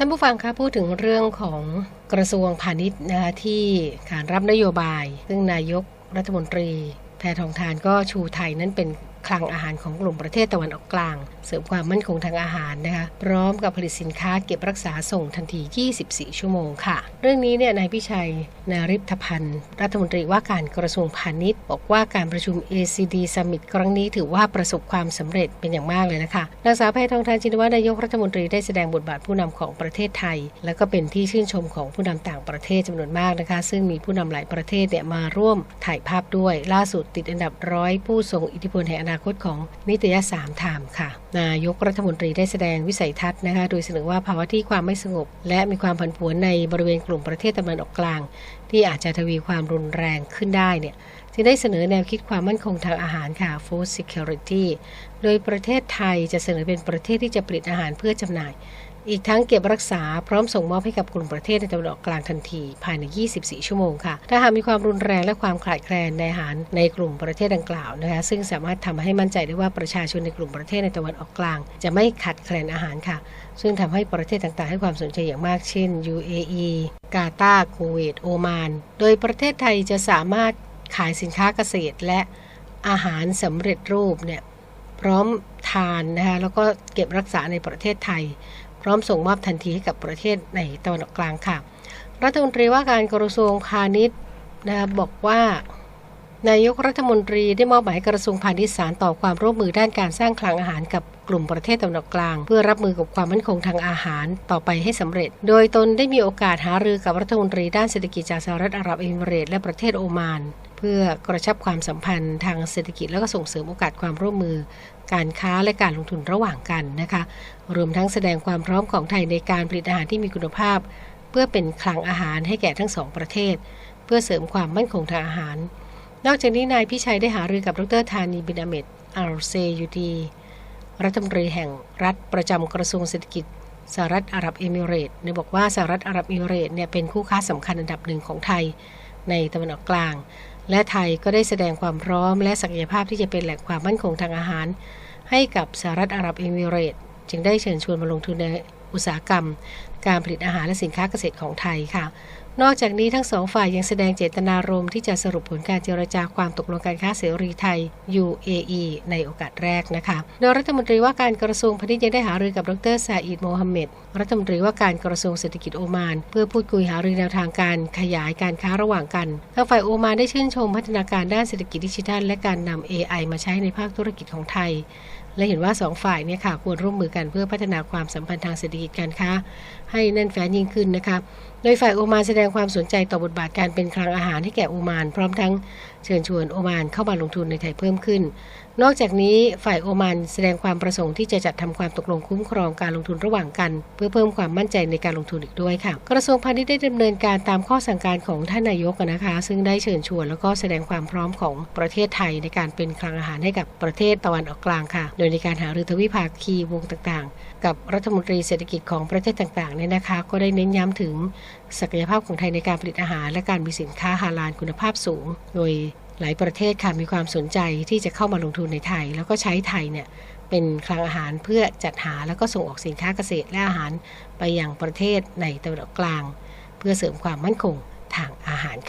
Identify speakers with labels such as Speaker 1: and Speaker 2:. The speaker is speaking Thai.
Speaker 1: ท่านผู้ฟังคะพูดถึงเรื่องของกระทรวงพาณิชย์นะคะที่ขานรับนโยบาย ซึ่งนายกรัฐมนตรีแพทองทานก็ชูไทยนั้นเป็น คลังอาหารของกลุ่มประเทศตะวันออกกลาง เสริมความมั่นคงทางอาหารนะคะพร้อมกับผลิตสินค้าเก็บรักษาส่งทันที 24 ชั่วโมงค่ะ เรื่องนี้เนี่ยนายพิชัย นาริพพันธ์ รัฐมนตรีว่าการกระทรวงพาณิชย์ บอกว่าการประชุม ACD Summit ครั้งนี้ถือว่าประสบความสำเร็จเป็นอย่างมากเลยนะคะนางสาวแพทองทานชินวัตรนายกรัฐมนตรีได้แสดงบทบาทผู้นำของประเทศไทย และก็เป็นที่ชื่นชมของผู้นำต่างประเทศจำนวนมากนะคะ ซึ่งมีผู้นำหลายประเทศเนี่ยมาร่วมถ่ายภาพด้วยล่าสุดติดอันดับร้อยผู้ทรงอิทธิพลแห่งอนาคตของนิตยสารไทม์ค่ะ นายกรัฐมนตรีได้แสดงวิสัยทัศน์นะคะ โดยเสนอว่าภาวะที่ความไม่สงบ และมีความผันผวนในบริเวณกลุ่มประเทศตะวันออกกลาง ที่อาจจะทวีความรุนแรงขึ้นได้เนี่ยจึงได้เสนอแนวคิดความมั่นคงทางอาหารค่ะ Food Security โดยประเทศไทยจะเสนอเป็นประเทศที่จะผลิตอาหารเพื่อจำหน่าย อีกทั้งเก็บรักษาพร้อมส่งมอบให้กับกลุ่มประเทศในตะวันออกกลางทันทีภายใน 24 ชั่วโมงค่ะ ถ้าหากมีความรุนแรงและความขาดแคลนในอาหารในกลุ่มประเทศดังกล่าวนะคะ ซึ่งสามารถทำให้มั่นใจได้ว่าประชาชนในกลุ่มประเทศในตะวันออกกลาง จะไม่ขาดแคลนอาหารค่ะ ซึ่งทำให้ประเทศต่างๆ ให้ความสนใจอย่างมากเช่น UAE กาตาร์คูเวตโอมาน โดยประเทศไทยจะสามารถขายสินค้าเกษตรและอาหารสำเร็จรูปเนี่ยพร้อมทานนะคะแล้วก็เก็บรักษาในประเทศไทย ร้อมส่งมอบทันทีให้กับประเทศในตะวันออกกลางค่ะ รัฐมนตรีว่าการกระทรวงพาณิชย์นะคะบอกว่านายกรัฐมนตรีได้มอบหมายกระทรวงพาณิชย์สารต่อความร่วมมือด้านการสร้างคลังอาหารกับกลุ่มประเทศตะวันออกกลาง เพื่อรับมือกับความมั่นคงทางอาหารต่อไปให้สำเร็จ โดยตนได้มีโอกาสหารือกับรัฐมนตรีด้านเศรษฐกิจจากสหรัฐอาหรับเอมิเรตส์และประเทศโอมาน เพื่อกระชับความสัมพันธ์ทางเศรษฐกิจและก็ส่งเสริมโอกาสความร่วมมือ การค้าและการลงทุนระหว่างกันนะคะ รวมทั้งแสดงความพร้อมของไทยในการผลิตอาหารที่มีคุณภาพ เพื่อเป็นคลังอาหารให้แก่ทั้งสองประเทศ เพื่อเสริมความมั่นคงทางอาหาร นอกจากนี้นายพิชัยได้หารือกับดรธานีบินาเมตอัลเซยูดีรัฐมนตรีแห่งรัฐประจำกระทรวงเศรษฐกิจสหรัฐอาหรับเอมิเรตส์เนี่ยบอกว่าสหรัฐอาหรับเอมิเรตส์เนี่ยเป็นคู่ค้าสำคัญอันดับหนึ่งของไทยในตะวันออกกลาง และไทยก็ได้แสดงความพร้อมและศักยภาพที่จะเป็นแหล่งความมั่นคงทางอาหาร ให้กับสหรัฐอาหรับเอมิเรตส์จึงได้เชิญชวนมาลงทุนในอุตสาหกรรม การผลิตอาหารและสินค้าเกษตรของไทยค่ะ นอกจากนี้ทั้งสองฝ่ายยังแสดงเจตนารมณ์ที่จะสรุปผลการเจรจาความตกลงการค้าเสรีไทย UAE ในโอกาสแรกนะคะ โดยรัฐมนตรีว่าการกระทรวงพาณิชย์ยังได้หารือกับดรซาอิดโมฮัมเหม็ดรัฐมนตรีว่าการกระทรวงเศรษฐกิจโอมาน เพื่อพูดคุยหารือแนวทางการขยายการค้าระหว่างกันทางฝ่ายโอมานได้ชื่นชมพัฒนาการด้านเศรษฐกิจดิจิทัลและการนำ AI มาใช้ในภาคธุรกิจของไทย และเห็นว่าสองฝ่ายเนี่ยค่ะควรร่วมมือกันเพื่อพัฒนาความสัมพันธ์ทางเศรษฐกิจการค้าให้แน่นแฟ้นยิ่งขึ้นนะคะโดยฝ่ายโอมานแสดงความสนใจต่อบทบาทการเป็นคลังอาหารให้แก่โอมาน พร้อมทั้งเชิญชวนโอมานเข้ามาลงทุนในไทยเพิ่มขึ้น นอกจากนี้ฝ่ายโอมานแสดงความประสงค์ที่จะจัดทำความตกลงคุ้มครองการลงทุนระหว่างกัน เพื่อเพิ่มความมั่นใจในการลงทุนอีกด้วยค่ะ กระทรวงพาณิชย์ได้ดำเนินการตามข้อสั่งการของท่านนายกนะคะ ซึ่งได้เชิญชวนแล้วก็แสดงความพร้อมของประเทศไทยในการเป็นคลังอาหารให้กับประเทศตะวันออกกลางค่ะ โดยในการหารือทวิภาคีวงต่างๆ กับรัฐมนตรีเศรษฐกิจของประเทศต่างๆเนี่ยนะคะ ก็ได้เน้นย้ำถึงศักยภาพของไทยในการผลิตอาหาร และการมีสินค้าฮาลาลคุณภาพสูง โดย หลายประเทศค่ะมีความสนใจที่จะเข้ามาลงทุนในไทย แล้วก็ใช้ไทยเนี่ยเป็นคลังอาหารเพื่อจัดหาแล้วก็ส่งออกสินค้าเกษตรและอาหารไปยังประเทศในตะวันออกกลาง เพื่อเสริมความมั่นคงทางอาหารค่ะ